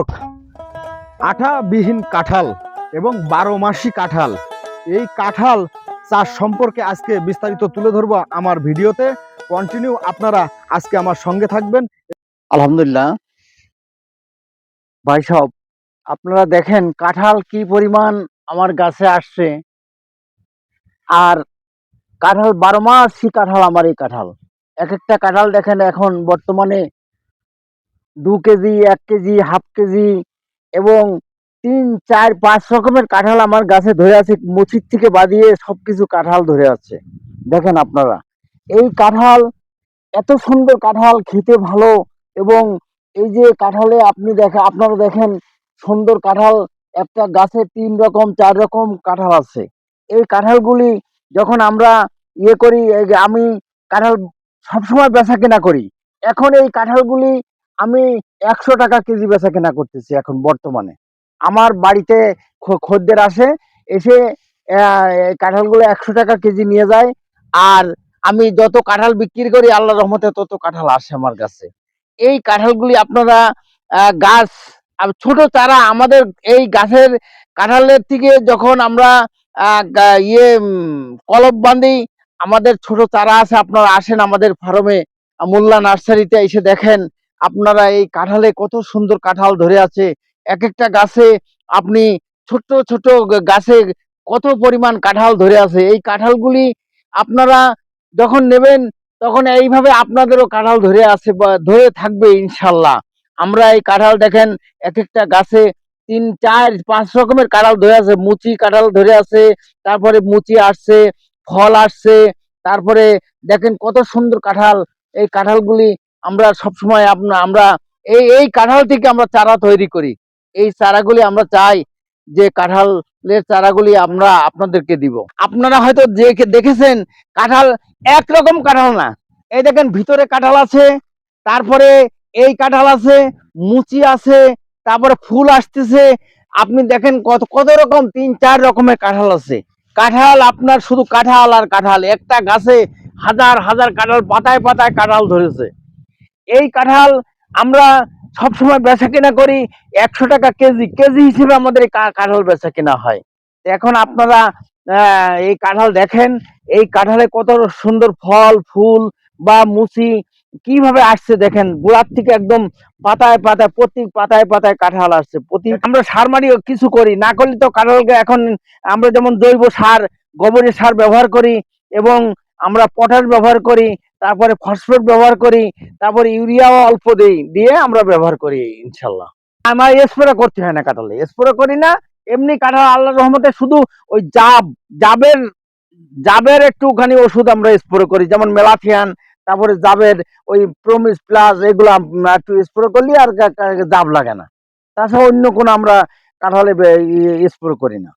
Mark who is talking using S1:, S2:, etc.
S1: দর্শক আঠাবিহীন কাঁঠাল এবং বারো মাসি কাঁঠাল। এই কাঁঠাল চাষ সম্পর্কে আজকে বিস্তারিত তুলে ধরবো আমার ভিডিওতে। কন্টিনিউ আপনারা আজকে আমার সঙ্গে থাকবেন।
S2: আলহামদুলিল্লাহ। ভাই সব আপনারা দেখেন কাঁঠাল কি পরিমাণ আমার গাছে আসছে। আর কাঁঠাল বারো মাসই কাঁঠাল আমার এই কাঁঠাল। এক একটা কাঁঠাল দেখেন এখন বর্তমানে দু কেজি, এক কেজি, হাফ কেজি এবং তিন, চার, পাঁচ রকমের কাঁঠাল আমার গাছে ধরে আছে। মুচির থেকে বাদিয়ে সবকিছু কাঁঠাল ধরে আছে। দেখেন আপনারা। এই কাঁঠাল এত সুন্দর কাঁঠাল, খেতে ভালো এবং এই যে কাঁঠালে আপনি দেখেন আপনারা দেখেন সুন্দর কাঁঠাল, একটা গাছে তিন রকম, চার রকম কাঁঠাল আছে। এই কাঁঠালগুলি যখন আমরা ইয়ে করি আমি কাঁঠাল সবসময় বেচা কেনা করি, এখন এই কাঁঠালগুলি আমি একশো টাকা কেজি বেচা কেনা করতেছি এখন বর্তমানে। আমার বাড়িতে খদ্দের আসে, এসে কাঁঠালগুলো একশো টাকা কেজি নিয়ে যায়, আর আমি যত কাঁঠাল বিক্রি করি আল্লাহ রহমতে তত কাঁঠাল আসে আমার কাছে। এই কাঁঠালগুলি আপনারা গাছ ছোট চারা আমাদের এই গাছের কাঁঠালের থেকে যখন আমরা ইয়ে কলব বাঁধি আমাদের ছোট চারা আছে, আপনারা আসেন আমাদের ফার্মে মোল্লা নার্সারিতে এসে দেখেন আপনারা এই কাঁঠালে কত সুন্দর কাঁঠাল ধরে আছে। এক একটা গাছে আপনি ছোট ছোট গাছে কত পরিমাণ কাঁঠাল ধরে আছে। এই কাঁঠালগুলি আপনারা যখন নেবেন, তখন এইভাবে আপনাদেরও কাঁঠাল ধরে আছে বা ধরে থাকবে ইনশাল্লাহ। আমরা এই কাঁঠাল দেখেন এক একটা গাছে তিন, চার, পাঁচ রকমের কাঁঠাল ধরে আছে। মুচি কাঁঠাল ধরে আছে, তারপরে মুচি আসছে, ফল আসছে, তারপরে দেখেন কত সুন্দর কাঁঠাল। এই কাঁঠালগুলি আমরা সবসময় আপনার আমরা এই এই কাঁঠাল থেকে আমরা চারা তৈরি করি। এই চারাগুলি আমরা চাই যে কাঁঠালের চারাগুলি আমরা আপনাদেরকে দিব। আপনারা হয়তো দেখে, দেখেছেন কাঁঠাল একরকম কাঁঠাল না। এই দেখেন ভিতরে কাঁঠাল আছে, তারপরে এই কাঁঠাল আছে, মুচি আছে, তারপরে ফুল আসতেছে। আপনি দেখেন কত কত রকম তিন, চার রকমের কাঁঠাল আছে। কাঁঠাল আপনার শুধু কাঁঠাল আর কাঁঠাল। একটা গাছে হাজার হাজার কাঁঠাল, পাতায় পাতায় কাঁঠাল ধরেছে। এই কাঁঠাল আমরা সবসময় বেচা কেনা করি একশো টাকা কেজি। কেজি হিসেবে আমাদের এই কাঁঠাল বেচা কেনা হয় এখন আপনারা এই কাঁঠাল দেখেন, এই কাঁঠালে কত সুন্দর ফল, ফুল বা মুচি কীভাবে আসছে দেখেন? গোড়ার থেকে একদম পাতায় পাতায়, প্রতি পাতায় পাতায় কাঁঠাল আসছে। প্রতি আমরা সার মারি কিছু করি, না করলে তো কাঁঠালকে এখন আমরা যেমন জৈব সার, গোবরের সার ব্যবহার করি এবং আমরা পটাশ ব্যবহার করি তারপরে ফসফেট ব্যবহার করি, তারপরে ইউরিয়াও অল্প দিই, দিয়ে আমরা ব্যবহার করি, ইনশাল্লাহ। আমার স্প্রে করতে হয় না কাঁঠালে। স্প্রে করি না, এমনি কাঁঠাল আল্লাহ রহমতে শুধু ওই জাব, জাবের জাবের একটুখানি ওষুধ আমরা স্প্রে করি, যেমন মেলাথিয়ান তারপরে জাবের ওই প্রমিস প্লাস এগুলো একটু স্প্রে করলে আর জাব লাগে না। তাছাড়া অন্য কোনো আমরা কাঁঠালে স্প্রে করি না।